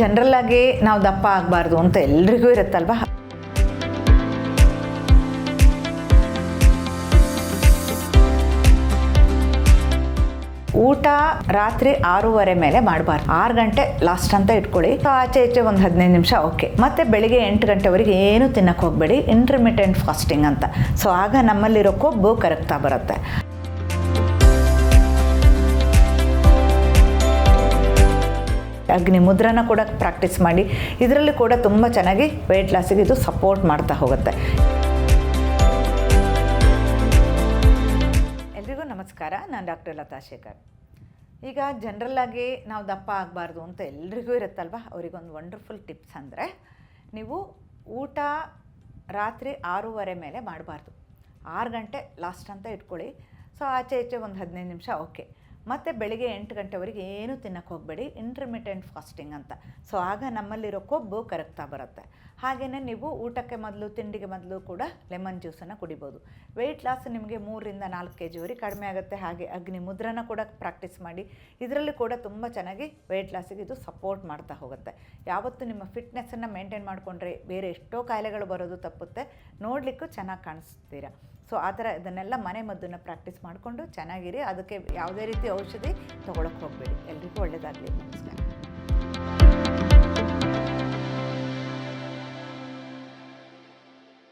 General ಆಗಿ ನಾವು ದಪ್ಪ ಆಗಬಾರ್ದು ಅಂತ ಎಲ್ರಿಗೂ ಇರುತ್ತಲ್ವಾ? ಊಟ ರಾತ್ರಿ ಆರೂವರೆ ಮೇಲೆ ಮಾಡಬಾರ್ದು. ಆರು ಗಂಟೆ ಲಾಸ್ಟ್ ಅಂತ ಇಟ್ಕೊಳ್ಳಿ. ಆಚೆ ಈಚೆ ಒಂದು ಹದಿನೈದು ನಿಮಿಷ ಓಕೆ ಮತ್ತೆ ಬೆಳಿಗ್ಗೆ ಎಂಟು ಗಂಟೆವರೆಗೆ ಏನು ತಿನ್ನಕ್ಕೆ ಹೋಗಬೇಡಿ. ಇಂಟರ್ಮಿಟೆಂಟ್ ಫಾಸ್ಟಿಂಗ್ ಅಂತ. ಸೊ ಆಗ ನಮ್ಮಲ್ಲಿರೋ ಕೊಬ್ಬು ಕರಗ್ತಾ ಬರುತ್ತೆ. ಅಗ್ನಿ ಮುದ್ರನ ಕೂಡ ಪ್ರಾಕ್ಟೀಸ್ ಮಾಡಿ, ಇದರಲ್ಲಿ ಕೂಡ ತುಂಬ ಚೆನ್ನಾಗಿ ವೆಯ್ಟ್ ಲಾಸಿಗೆ ಇದು ಸಪೋರ್ಟ್ ಮಾಡ್ತಾ ಹೋಗುತ್ತೆ. ಎಲ್ರಿಗೂ ನಮಸ್ಕಾರ, ನಾನು ಡಾಕ್ಟರ್ ಲತಾ ಶೇಖರ್. ಈಗ ಜನರಲ್ಲಾಗಿ ನಾವು ದಪ್ಪ ಆಗಬಾರ್ದು ಅಂತ ಎಲ್ರಿಗೂ ಇರುತ್ತಲ್ವ? ಅವರಿಗೊಂದು ವಂಡರ್ಫುಲ್ ಟಿಪ್ಸ್ ಅಂದರೆ, ನೀವು ಊಟ ರಾತ್ರಿ ಆರೂವರೆ ಮೇಲೆ ಮಾಡಬಾರ್ದು. ಆರು ಗಂಟೆ ಲಾಸ್ಟ್ ಅಂತ ಇಟ್ಕೊಳ್ಳಿ. ಸೊ, ಆಚೆ ಈಚೆ ಒಂದು ಹದಿನೈದು ನಿಮಿಷ ಓಕೆ ಮತ್ತು ಬೆಳಿಗ್ಗೆ ಎಂಟು ಗಂಟೆವರೆಗೆ ಏನೂ ತಿನ್ನಕ್ಕೆ ಹೋಗಬೇಡಿ ಇಂಟರ್ಮಿಟೆಂಟ್ ಫಾಸ್ಟಿಂಗ್ ಅಂತ. ಸೊ ಆಗ ನಮ್ಮಲ್ಲಿರೋ ಕೊಬ್ಬು ಕರಗ್ತಾ ಬರುತ್ತೆ. ಹಾಗೆಯೇ ನೀವು ಊಟಕ್ಕೆ ಮೊದಲು, ತಿಂಡಿಗೆ ಮೊದಲು ಕೂಡ ಲೆಮನ್ ಜ್ಯೂಸನ್ನು ಕುಡಿಬೋದು. ವೆಯ್ಟ್ ಲಾಸ್ ನಿಮಗೆ ಮೂರರಿಂದ ನಾಲ್ಕು ಕೆ ಜಿವರೆಗೆ ಕಡಿಮೆ ಆಗುತ್ತೆ. ಹಾಗೆ ಅಗ್ನಿ ಮುದ್ರನ ಕೂಡ ಪ್ರಾಕ್ಟೀಸ್ ಮಾಡಿ, ಇದರಲ್ಲಿ ಕೂಡ ತುಂಬ ಚೆನ್ನಾಗಿ ವೆಯ್ಟ್ ಲಾಸಿಗೆ ಇದು ಸಪೋರ್ಟ್ ಮಾಡ್ತಾ ಹೋಗುತ್ತೆ. ಯಾವತ್ತು ನಿಮ್ಮ ಫಿಟ್ನೆಸ್ಸನ್ನು ಮೇಂಟೈನ್ ಮಾಡಿಕೊಂಡ್ರೆ ಬೇರೆ ಎಷ್ಟೋ ಕಾಯಿಲೆಗಳು ಬರೋದು ತಪ್ಪುತ್ತೆ. ನೋಡಲಿಕ್ಕೂ ಚೆನ್ನಾಗಿ ಕಾಣಿಸ್ತೀರಾ? ಸೊ ಆ ಥರ ಇದನ್ನೆಲ್ಲ ಮನೆ ಮದ್ದನ್ನು ಪ್ರಾಕ್ಟೀಸ್ ಮಾಡಿಕೊಂಡು ಚೆನ್ನಾಗಿರಿ. ಅದಕ್ಕೆ ಯಾವುದೇ ರೀತಿ ಔಷಧಿ ತೊಗೊಳಕ್ಕೆ ಹೋಗಬೇಡಿ. ಎಲ್ರಿಗೂ ಒಳ್ಳೆಯದಾಗಲಿ ನಮಸ್ಕಾರ.